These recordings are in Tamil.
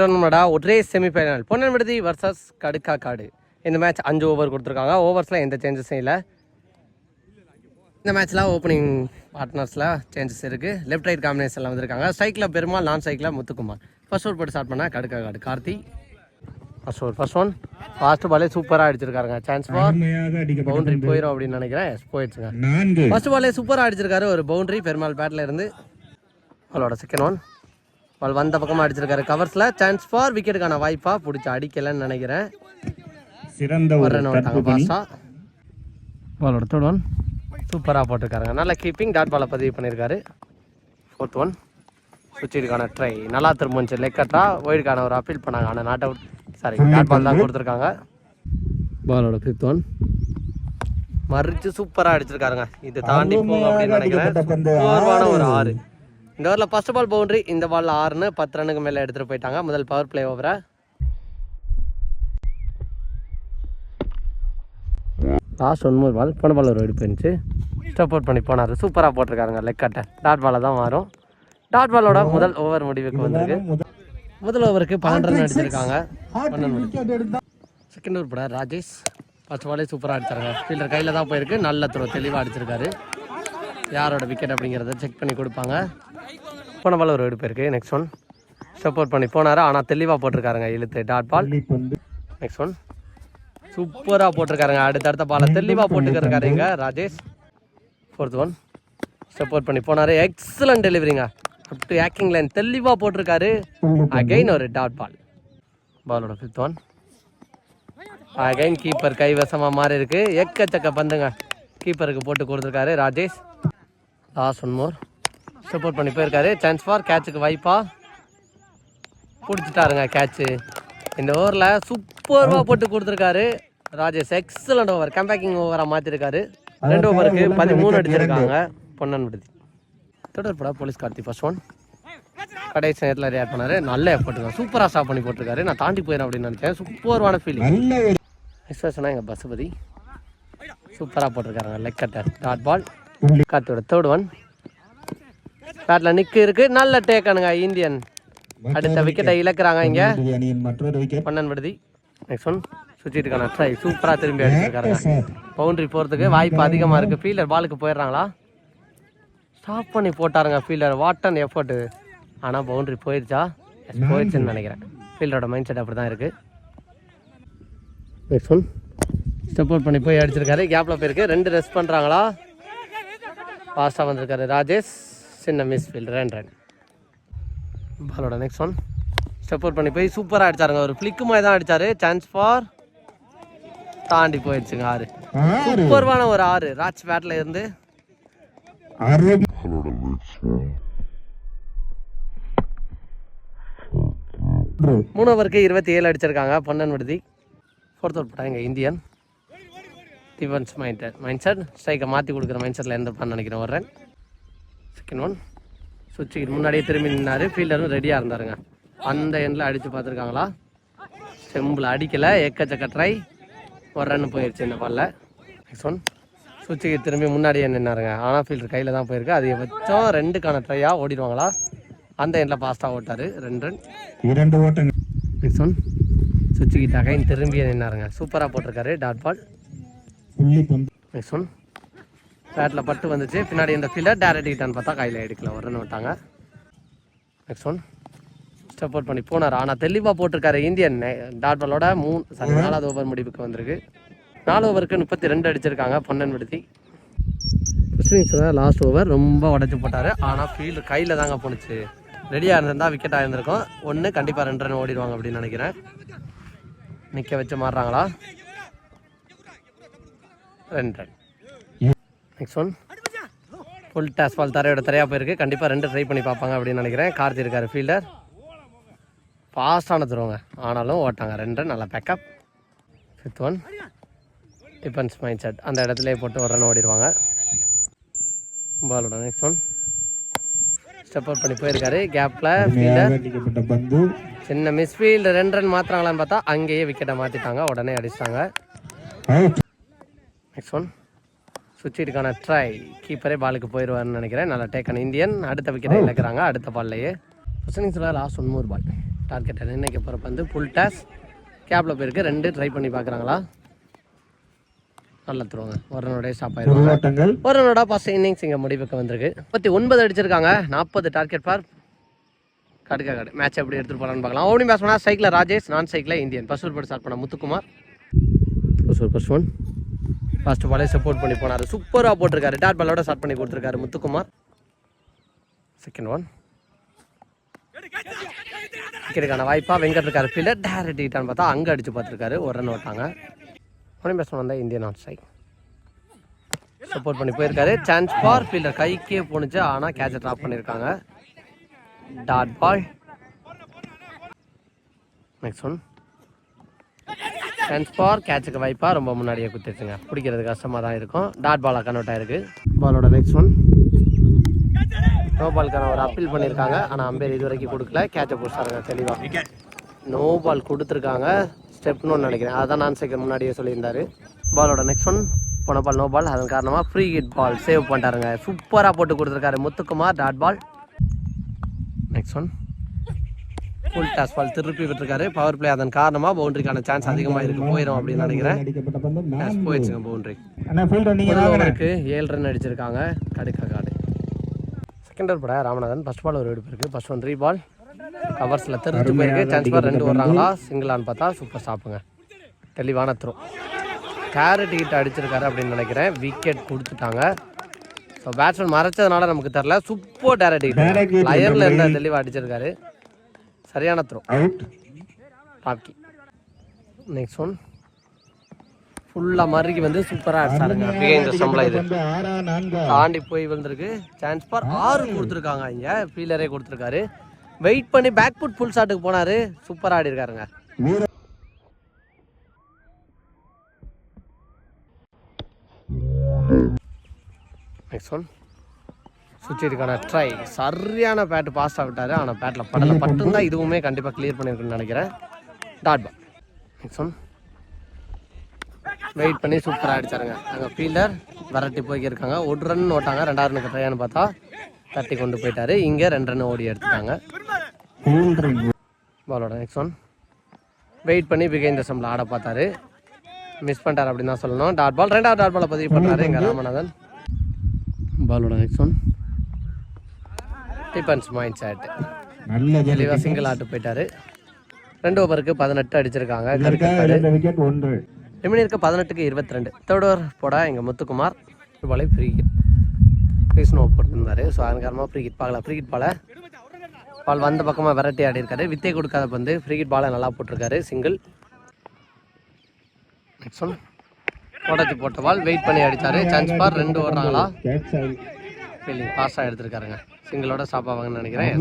நம்மளோட ஒரே செமிஃபைனல் பொன்னன் விடுதி வர்சஸ் கடுக்கா காடு இந்த மேட்ச் அஞ்சு ஓவர் கொடுத்துருக்காங்க. ஓவர்ஸில் எந்த சேஞ்சஸும் இல்லை. இந்த மேட்ச்சில் ஓப்பனிங் பார்ட்னர்ஸில் சேஞ்சஸ் இருக்குது லெஃப்ட் ரைட் காம்பினேஷனில் வந்திருக்காங்க. சைக்கிளில் பெருமாள் நான் சைக்கிளில் முத்துக்குமார். ஃபர்ஸ்ட் ஓவர் போட்டு ஸ்டார்ட் பண்ணால் கடுக்கா காடு Karthi first over first one fast பாலே சூப்பராக அடிச்சிருக்காருங்க. சான்ஸ் அடிக்கப்பட்ட பவுண்டரி போயிடும் அப்படின்னு நினைக்கிறேன். போயிடுச்சுங்க. ஃபர்ஸ்ட் பாலே சூப்பராக அடிச்சிருக்காரு ஒரு பவுண்டரி பெருமாள் பேட்டில் இருந்து. அவளோட செகண்ட் ஒன் பால் வந்த பக்கமாக அடிச்சிருக்காரு. கவர்ஸில் சான்ஸ் ஃபார் விக்கெட்டுக்கான வாய்ப்பாக பிடிச்சி அடிக்கலைன்னு நினைக்கிறேன். சிறந்த பாலோட தேர்ட் ஒன் சூப்பராக போட்டிருக்காருங்க நல்லா கீப்பிங் டாட் பாலை பதிவு பண்ணியிருக்காரு ஃபோர்த் ஒன் சுவிட்சுக்கான ட்ரை நல்லா திரும்பிச்சு லெக் கட்டா ஒயிடுக்கான ஒரு அப்பீல் பண்ணாங்க. ஆனால் not out sorry dot ball தான் கொடுத்துருக்காங்க. பாலோட ஃபிஃப்த் ஒன் மறிச்சு சூப்பராக அடிச்சிருக்காருங்க. இது தாண்டி போகும் அப்படின்னு நினைக்கிறேன். ஒரு ஆறு. இந்த ஓவரில் ஃபர்ஸ்ட் பால் பவுண்டரி இந்த பால்ல ஆறுன்னு பத்து ரன்னுக்கு மேலே எடுத்துகிட்டு போயிட்டாங்க. முதல் பவர் பிளே ஓவரை லாஸ்ட் ஒன் மூணு பால் போன பால் ஒரு வெடி போயிருந்துச்சு. ஸ்டெப் அவுட் பண்ணி போனார். சூப்பராக போட்டிருக்காருங்க லெக் கட்டை டாட் பாலை தான் மாறும். டாட் பாலோட முதல் ஓவர் முடிவுக்கு வந்திருக்கு. முதல் ஓவருக்கு பன்னெண்டு ரன் அடிச்சிருக்காங்க பன்னெண்டு செகண்ட் ஓவர் பட ராஜேஷ். ஃபர்ஸ்ட் பாலே சூப்பராக அடிச்சாருங்க ஃபீல்டர் கையில் தான் போயிருக்கு. நல்ல த்ரோ தெளிவாக அடிச்சிருக்காரு. யாரோட விக்கெட் அப்படிங்கிறத செக் பண்ணி கொடுப்பாங்க. போன பால் ஒரு வெடி போயிருக்கு நெக்ஸ்ட் ஒன் சப்போர்ட் பண்ணி போனார்? ஆனால் தெளிவாக போட்டிருக்காருங்க இழுத்து. டாட் பால் நெக்ஸ்ட் ஒன் சூப்பராக போட்டிருக்காருங்க. அடுத்தடுத்த பாலை தெளிவாக போட்டுக்கிருக்காரு இங்கே ராஜேஷ். ஃபோர்த் ஒன் சப்போர்ட் பண்ணி போனார். எக்ஸலண்ட் டெலிவரிங்க அப் டு ஆக்கிங் லைன் தெளிவாக போட்டிருக்காரு. அகைன் ஒரு டாட் பால் பாலோட ஃபிஃப்த் ஒன் அகைன் கீப்பர் கைவசமாக மாறி இருக்குது எக்கச்சக்க பந்துங்க. கீப்பருக்கு போட்டு கொடுத்துருக்காரு Rajesh. Last one more out பண்ணி போயிருக்காரு. சான்ஸ் ஃபார் கேட்சுக்கு வாய்ப்பா பிடிச்சிட்டாருங்க கேட்சு இந்த ஓவரில் சூப்பராக போட்டு கொடுத்துருக்காரு. ராஜேஷ் எக்ஸலண்ட் ஓவர் கம்பேக்கிங் ஓவராக மாற்றிருக்காரு ரெண்டு ஓவருக்கு பதிமூணு அடிச்சிருக்காங்க. பொன்னன் விடுதி. தொடர்பட போலீஸ் கார்த்தி ஃபர்ஸ்ட் ஒன் கடைசி நேரத்தில் ரியாக்ட் பண்ணாரு. நல்ல எஃபர்ட்டுங்க சூப்பராக ஸ்டாப் பண்ணி போட்டிருக்காரு. நான் தாண்டி போயிடும் அப்படின்னு நினச்சேன். சூப்பரான ஃபீலிங் சொன்னால் எங்கள் பசுபதி? சூப்பராக போட்டிருக்காருங்க. லெக் கட்டர் டாட் பால் கார்த்தியோட தேர்ட் ஒன் பேட்டில் நிற்கு இருக்கு. நல்ல டேக்கனுங்க இந்தியன் அடுத்த விக்கெட்டை இழக்கிறாங்க இங்கே. விடுதி. நெக்ஸ்ட் ஒன் சுற்றிட்டுக்கான ட்ரை சூப்பராக திரும்பி அடிச்சிருக்காருங்க பவுண்டரி போகிறதுக்கு வாய்ப்பு அதிகமாக இருக்குது ஃபீல்டர் பாலுக்கு போயிடுறாங்களா? ஸ்டாப் பண்ணி போட்டாருங்க ஃபீல்டர் வாட் அண்ட் எஃபர்ட் ஆனால் பவுண்டரி போயிடுச்சா போயிடுச்சுன்னு நினைக்கிறேன். ஃபீல்டரோட மைண்ட் செட் அப்படி தான் இருக்குது நெக்ஸ்ட் ஒன் அவுட் பண்ணி போய் அடிச்சிருக்காரு. கேப்பில் போயிருக்கு. ரெண்டு ரெஸ்ட் பண்ணுறாங்களா ஃபாஸ்ட்டாக வந்திருக்காரு ராஜேஷ். சின்ன மிஸ் ஃபீல்டு ரெண்டு ரன். பாலோட நெக்ஸ்ட் ஒன் ஸ்டெப் அவுட் பண்ணி போய் சூப்பராக அடிச்சாருங்க ஒரு ஃப்ளிக்கு மாதிரி தான் அடிச்சாரு. சான்ஸ் ஃபார் தாண்டி போயிடுச்சுங்க ஆறு. சூப்பர்வான ஒரு ஆறு. ராஜ் பேட்டில் இருந்து. மூணு ஓவருக்கு இருபத்தி ஏழு அடிச்சிருக்காங்க. பன்னெண்டு விடுதி. ஃபோர்த் ஓவர் போட்டாங்க Indian. Defence mind mind set ஸ்ட்ரைக்கை மாற்றி கொடுக்குற மைண்ட் செட்டில் இருந்திருப்பான்னு நினைக்கிறேன் ஒரு ரன் ஒன் சுவிட்சுக்கு முன்னாடியே திரும்பி நின்னாரு. ஃபீல்டரும் ரெடியாக இருந்தாருங்க. அந்த எண்டில் அடித்து பார்த்துருக்காங்களா? செம்பில் அடிக்கலை. எக்கச்சக்க ட்ரை ஒரு ரன் போயிடுச்சு இந்த பால்ல நெக்ஸ்ட் ஒன் சுவிட்சுக்கு திரும்பி முன்னாடியே நின்னாருங்க. ஆனால் ஃபீல்டர் கையில் தான் போயிருக்கு. அதிகபட்சம் ரெண்டுக்கான ட்ரையாக ஓடிடுவாங்களா? அந்த எண்டில் ஃபாஸ்ட்டாக ஓட்டாரு. ரெண்டு ரன் இரண்டு ஓட்டங்கள் நெக்ஸ்ட் ஒன் சுவிட்சுக்கிட்ட அகைன் திரும்பியே நின்னாருங்க. சூப்பராக போட்டிருக்காரு. டாட் பால் நெக்ஸ்ட் ஒன் பேட்டில் பட்டு வந்துச்சு. பின்னாடி இந்த ஃபீல்டை டேரக்ட் ஹிட்டான்னு பார்த்தா கையில் எடுக்கல. ஒரு விட்டாங்க. நெக்ஸ்ட் ஒன் ஸ்டெப் அவுட் பண்ணி போனார். ஆனால் தெளிவாக போட்டிருக்காரு இந்தியன். டாட் பாலோட மூணு சரி நாலாவது ஓவர் முடிவுக்கு வந்திருக்கு. நாலு ஓவருக்கு முப்பத்தி ரெண்டு அடிச்சிருக்காங்க பொன்னன் விடுதி. லாஸ்ட் ஓவர் ரொம்ப உடச்சி போட்டார். ஆனால் ஃபீல்டு கையில் தாங்க போணுச்சு. ரெடியாக இருந்திருந்தா விக்கெட் ஆயிருந்திருக்கும் ஒன்று கண்டிப்பாக ரெண்டு ரன் ஓடிடுவாங்க அப்படின்னு நினைக்கிறேன். நிற்க வச்சு மாறுறாங்களா? ரெண்டு run next one full toss ball தரையோட தரையாக போயிருக்கு. கண்டிப்பாக ரெண்டு ட்ரை பண்ணி பார்ப்பாங்க அப்படின்னு நினைக்கிறேன். கார்த்தி இருக்காரு ஃபீல்டர் ஃபாஸ்டான தருவாங்க ஆனாலும் ஓட்டாங்க. ரெண்டு நல்லா backup fifth one defence mind set அந்த இடத்துலயே போட்டு ஒரு ரன் ஓடிடுவாங்க. பாலோட நெக்ஸ்ட் ஒன் ஸ்டெப் அவுட் பண்ணி போயிருக்காரு. கேப்பில் ஃபீல்டர் சின்ன மிஸ்ஃபீல்டு ரெண்டு ரன் மாற்றுறாங்களான்னு பார்த்தா அங்கேயே விக்கெட்டை மாற்றிட்டாங்க உடனே அடிச்சிட்டாங்க. நெக்ஸ்ட் ஒன் சுவிட்சுக்கான ட்ரை கீப்பரே பாலுக்கு போயிடுவார்னு நினைக்கிறேன். நல்லா டேக்கன் இந்தியன் அடுத்த விக்கெட்டை இழக்கிறாங்க. அடுத்த பால்லையே ஃபர்ஸ்ட் இன்னிங்ஸில் last one more ball target நிர்ணயிக்க போகிற பந்து ஃபுல் டேஸ் கேப்பில் போயிருக்கு. ரெண்டு ட்ரை பண்ணி பார்க்குறாங்களா? நல்லா தருவாங்க. ஒரு ரனோடய ஸ்டாப் ஒரு ஆயிடுவாங்க ஒரு ரனோட ஃபர்ஸ்ட் இன்னிங்ஸ் இங்கே முடிவுக்கு வந்திருக்கு. முப்பத்தி ஒன்பது அடிச்சிருக்காங்க. நாற்பது டார்கெட் பார். கடுக்க கடு மேட்ச் எப்படி எடுத்துகிட்டு போகலான்னு பார்க்கலாம். ஓடி பேட்ஸ் பண்ணால் சைக்கிளில் ராஜேஷ் நான் சைக்கிளில் இந்தியன் ஃபர்ஸ்ட் ஓவர் ஸ்டார்ட் பண்ண Muthukumar. First first one first பாலே சப்போர்ட் பண்ணி போனார் சூப்பராக போட்டிருக்காரு. டாட் பாலோட ஸ்டார்ட் பண்ணி கொடுத்துருக்காரு முத்துக்குமார். செகண்ட் ஒன் விக்கெட்டுக்கான வாய்ப்பாக வெங்கட் இருக்காரு. ஃபீல்டர் டேரக்ட் பார்த்தா அங்கே அடித்து பார்த்துருக்காரு. ஒரு ரன் ஓட்டாங்க. உடனே பேட்ஸ் வந்தால் இந்தியன் ஆன் ஸ்ட்ரைக் சப்போர்ட் பண்ணி போயிருக்காரு. சான்ஸ் ஃபார் ஃபீல்டர் கைக்கே போணுச்சு. ஆனால் கேட்சை ட்ராப் பண்ணியிருக்காங்க dot ball next one chance for கேட்சுக்கு வாய்ப்பாக ரொம்ப முன்னாடியே குத்திடுச்சுங்க பிடிக்கிறது கஷ்டமாக தான் இருக்கும். டாட் பாலாக கன்வெர்ட் ஆயிருக்கு. பாலோட நெக்ஸ்ட் ஒன் நோ பாலுக்கான ஒரு அப்பீல் பண்ணியிருக்காங்க ஆனால் அம்பேர் இது வரைக்கும் கொடுக்கல. கேட்சை பிடிச்சாருங்க தெளிவாக நோ பால் கொடுத்துருக்காங்க. ஸ்டெப்னு நினைக்கிறேன். அதான் நான் செகண்ட் முன்னாடியே சொல்லியிருந்தாரு. பாலோட நெக்ஸ்ட் ஒன் போன பால் நோ பால் அதன் காரணமாக ஃப்ரீ ஹிட் பால் சேவ் பண்ணிட்டாருங்க. சூப்பராக போட்டு கொடுத்துருக்காரு Muthukumar. Dot ball next one full toss ball திருப்பி விட்டுருக்காரு. பவர் பிளே அதன் காரணமாக பவுண்டரிக்கான சான்ஸ் அதிகமாக இருக்கு. போயிடும் அப்படின்னு நினைக்கிறேன். போயிடுச்சுங்க பவுண்டரி ஓவருக்கு ஏழு ரன் அடிச்சிருக்காங்க. கடுக்க காடு. செகண்ட் ஓவர் பட ராமநாதன் ஃபர்ஸ்ட் பால் ஒரு எடுப்பு இருக்கு. ஃபர்ஸ்ட் ஒன் த்ரீ பால் கவர்ஸில் தெரிஞ்சு போயிருக்கு. சான்ஸ் பார் ரெண்டு வர்றாங்களா சிங்கிளான்னு பார்த்தா சூப்பர் ஸ்டாப்புங்க தெளிவான த்ரோ கேரட் ஹிட் அடிச்சிருக்காரு அப்படின்னு நினைக்கிறேன். விக்கெட் கொடுத்துட்டாங்க. ஸோ பேட்ஸ்மேன் மறைச்சதுனால நமக்கு தெரில super direct Direct hit hit லயரில் இருந்த தெளிவாக அடிச்சிருக்காரு. சரியான த்ரோ டாப்கி நெக்ஸ்ட் ஒன் ஃபுல்லாக மறுக்கி வந்து சூப்பராக அடிச்சாருங்க பிகைன் ஸ்டம்பில் இது. தாண்டி போய் விழுந்திருக்கு. சான்ஸ் பார் ஆறு. கொடுத்துருக்காங்க இங்கே. ஃபீல்டரே கொடுத்துருக்காரு. வெயிட் பண்ணி பேக் ஃபுட் ஃபுல் ஷாட்டுக்கு போனாரு. சூப்பராக ஆடி இருக்காருங்க. நெக்ஸ்ட் ஒன் சுற்றிருக்கான ட்ரை சரியான பேட் பாஸ் விட்டாரு. ஆனால் பேட்டில் படல மட்டும்தான் இதுவுமே கண்டிப்பாக கிளியர் பண்ணியிருக்குன்னு நினைக்கிறேன். Dot ball next one wait பண்ணி சூப்பராக அடிச்சாருங்க அங்கே ஃபீல்டர் விரட்டி போய்க்கிருக்காங்க. ஒரு ரன் ஓட்டாங்க. ரெண்டாவது ரனுக்கு ட்ரையான்னு பார்த்தா தட்டி கொண்டு போயிட்டாரு. இங்கே ரெண்டு ரன் ஓடி எடுத்துட்டாங்க. பாலோட நெக்ஸ்ட் ஒன் வெயிட் பண்ணி பிகைந்த சம்பில் ஆட பார்த்தாரு. மிஸ் பண்ணிட்டார் அப்படின்னு தான் சொல்லணும். டாட் பால் ரெண்டாவது டாட் பாலை பதிவு பண்ணாரு எங்கள் ராமநாதன். பாலோட next one defence mind set நல்ல தெளிவாக சிங்கிள் ஆட்டு போயிட்டாரு. ரெண்டு ஓவருக்கு பதினெட்டு அடிச்சிருக்காங்க. எமினி இருக்க பதினெட்டுக்கு இருபத்தி ரெண்டு தேர்ட் ஓவர் போட எங்கள் முத்துக்குமார். பாலே ஃப்ரீ ஹிட் கிருஷ்ணோ போட்டிருந்தாரு. ஸோ அதன் காரணமாக ஃப்ரீ ஹிட் பார்க்கலாம். ஃப்ரீ ஹிட் பாலை பால் வந்த பக்கமாக விரட்டி ஆடி இருக்காரு வித்தை கொடுக்காத பந்து. ஃப்ரீ ஹிட் பாலை நல்லா போட்டிருக்காரு. சிங்கிள் நெக்ஸ்ட் ஒன் உடச்சி போட்ட பால் வெயிட் பண்ணி அடிச்சாரு. Chance for. ரெண்டு ஓடுறாங்களா ஃபீல்டிங் பாஸாக எடுத்திருக்காருங்க. சிங்கிளோட ஸ்டாப் ஆவாங்கன்னு நினைக்கிறேன்.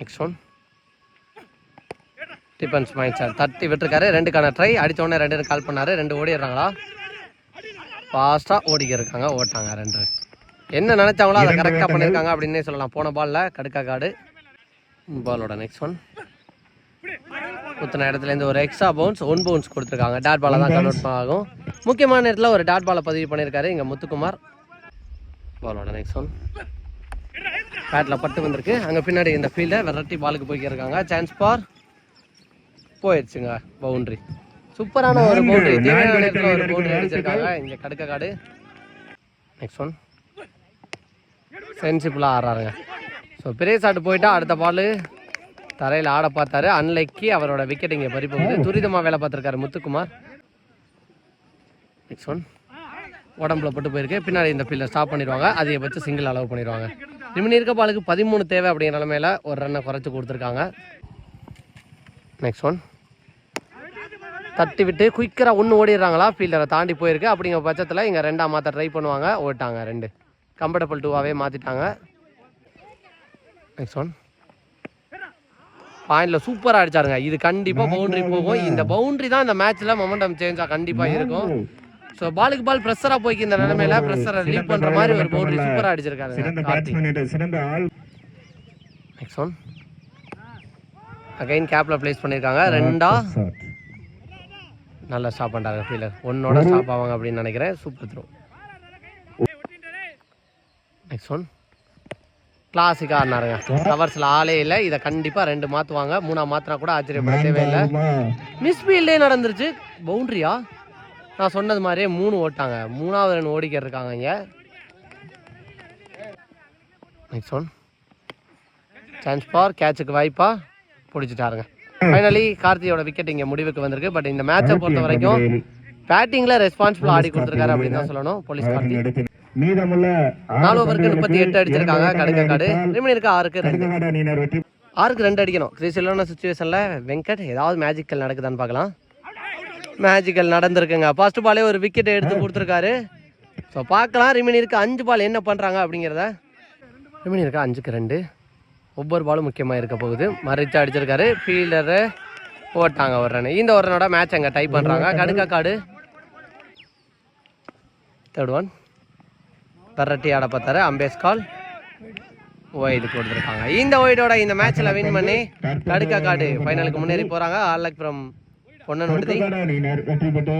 Next one defence mind sir. தட்டி விட்டுருக்காரு. ரெண்டுக்கான ட்ரை அடிச்ச உடனே ரெண்டு கால் பண்ணாரு. ரெண்டு ஓடிடுறாங்களா? ஃபாஸ்ட்டாக ஓடிக்க இருக்காங்க. ஓட்டாங்க ரெண்டு. என்ன நினைச்சாங்களோ அதை கரெக்டாக பண்ணியிருக்காங்க அப்படின்னே சொல்லலாம். போன பாலில் கடுக்கா காடு. பாலோட நெக்ஸ்ட் ஒன் குத்தின இடத்துலேருந்து ஒரு எக்ஸ்ட்ரா பவுன்ஸ் ஒன் பவுன்ஸ் கொடுத்துருக்காங்க. டாட் பாலை தான் கன்வெர்ட் ஆகும். முக்கியமான நேரத்தில் ஒரு டாட் பாலை பதிவு பண்ணியிருக்காரு. இங்கே முத்துக்குமார். பாலோட நெக்ஸ்ட் ஒன் பேட்டில் பட்டு வந்திருக்கு. அங்கே பின்னாடி இந்த ஃபீல்டை விரட்டி பாலுக்கு போய்க்கிருக்காங்க. சான்ஸ் பார் போயிடுச்சுங்க பவுண்டரி சூப்பரான ஒரு பவுண்டரி தேவையான நேரத்தில் ஒரு பவுண்டரி அடிச்சிருக்காங்க. இங்கே கடுக்க காடு. நெக்ஸ்ட் ஒன் சென்சிபிளாக ஆடுறாருங்க. ஸோ பெரிய ஷாட் போயிட்டா அடுத்த பால் தரையில் ஆட பார்த்தாரு. அன்லைக்கி அவரோட விக்கெட் இங்கே பறி போகுது துரிதமாக வேலை பார்த்துருக்காரு முத்துக்குமார். நெக்ஸ்ட் ஒன் உடம்புல பட்டு போயிருக்கு. பின்னாடி இந்த ஃபீல்டை ஸ்டாப் பண்ணிடுவாங்க. அதை வச்சு சிங்கிள் அலோவ் பண்ணிடுவாங்க. நிமினி இருக்க பாலுக்கு பதிமூணு தேவை அப்படிங்கிற நிலமையில ஒரு ரன்னை குறைச்சி கொடுத்துருக்காங்க. நெக்ஸ்ட் ஒன் தட்டி விட்டு குயிக்கராக ஒன்று ஓடிடுறாங்களா? ஃபீல்டரை தாண்டி போயிருக்கு. அப்படிங்கிற பட்சத்தில் இங்கே ரெண்டாம் மாற்ற ட்ரை பண்ணுவாங்க. ஓட்டாங்க ரெண்டு. கம்ஃபர்டபுள் டூவாகவே மாற்றிட்டாங்க நெக்ஸ்ட் ஒன் பாயிண்டில் சூப்பராக அடிச்சாருங்க. இது கண்டிப்பாக பவுண்டரி போகும். இந்த பவுண்டரி தான் இந்த மேட்ச்சில் மொமெண்டம் சேஞ்சாக கண்டிப்பாக இருக்கும். ஸோ பாலுக்கு பால் ப்ரெஷராக போய்க்கு இந்த நிலைமையில. ப்ரெஷரை லீட் பண்ணுற மாதிரி ஒரு பவுண்டரி சூப்பராக சிறந்த அடிச்சிருக்காரு சிறந்த ஆள். நெக்ஸ்ட் ஒன் அகைன் கேப்ல ப்ளேஸ் பண்ணியிருக்காங்க ரெண்டா? நல்லா ஸ்டாப் பண்ணிட்டாங்க ஃபீலர் ஒன்னோட ஸ்டாப் ஆவாங்க அப்படின்னு நினைக்கிறேன். சூப்பர் த்ரோ நெக்ஸ்ட் ஒன் கிளாசிக்காக ஆடினாருங்க. கவர்ஸில் ஆளே இல்லை. இதை கண்டிப்பாக ரெண்டு மாற்றுவாங்க மூணா மாற்றினா கூட ஆச்சரியப்பட தேவையில்லை. மிஸ் ஃபீல்டே நடந்துருச்சு. பவுண்ட்ரியா நான் சொன்னது மாதிரியே மூணு ஓட்டாங்க. மூணாவது ரன் ஓடிக்கிட்டு இருக்காங்க இங்கே நெக்ஸ்ட் ஒன் சான்ஸ் ஃபார் கேட்சுக்கு வாய்ப்பா பிடிச்சிட்டாருங்க. ஃபைனலி கார்த்தியோட விக்கெட் இங்கே முடிவுக்கு வந்திருக்கு. பட் இந்த மேட்சை பொறுத்த வரைக்கும் பேட்டிங்கில் ரெஸ்பான்சிபிள் ஆடி கொடுத்துருக்காரு அப்படின்னு தான் சொல்லணும் போலீஸ் கார்த்தி மீதமுள்ள நாலு ஓவருக்கு முப்பத்தி எட்டு அடிச்சிருக்காங்க கடுக்க காடு. ரிமன் இருக்கு ஆறுக்கு ரெண்டு. ஆறுக்கு ரெண்டு அடிக்கணும். கிறிஸ்டலான சுச்சுவேஷனில் வெங்கட் ஏதாவது மேஜிக்கல் நடக்குதான்னு பார்க்கலாம். மேஜிக்கல் நடந்திருக்குங்க. ஃபர்ஸ்ட் பாலே ஒரு விக்கெட் எடுத்து கொடுத்துருக்காரு. ஸோ பார்க்கலாம். ரிமினி ரிமினிருக்கு அஞ்சு பால் என்ன பண்ணுறாங்க அப்படிங்கிறத. ரிமினி இருக்கா? அஞ்சுக்கு ரெண்டு. ஒவ்வொரு பாலும் முக்கியமாக இருக்க போகுது. மறைச்சு அடிச்சிருக்காரு. ஃபீல்டரு போட்டாங்க ஒரு ரன் இந்த ஒரு ரனோட மேட்ச் அங்கே டைப் பண்ணுறாங்க கடுக்கா காடு. தேர்ட் ஒன் பெரட்டி ஆட பார்த்தாரு. அம்பேஸ் கால் கொடுத்துருக்காங்க. இந்த ஒய்டோட இந்த மேட்ச்சில் வின் பண்ணி கடுக்கா காடு. ஃபைனலுக்கு முன்னேறி போகிறாங்க ஆல் லக் ஃப்ரம் பொன்னன் விடுதி வெற்றி பெற்று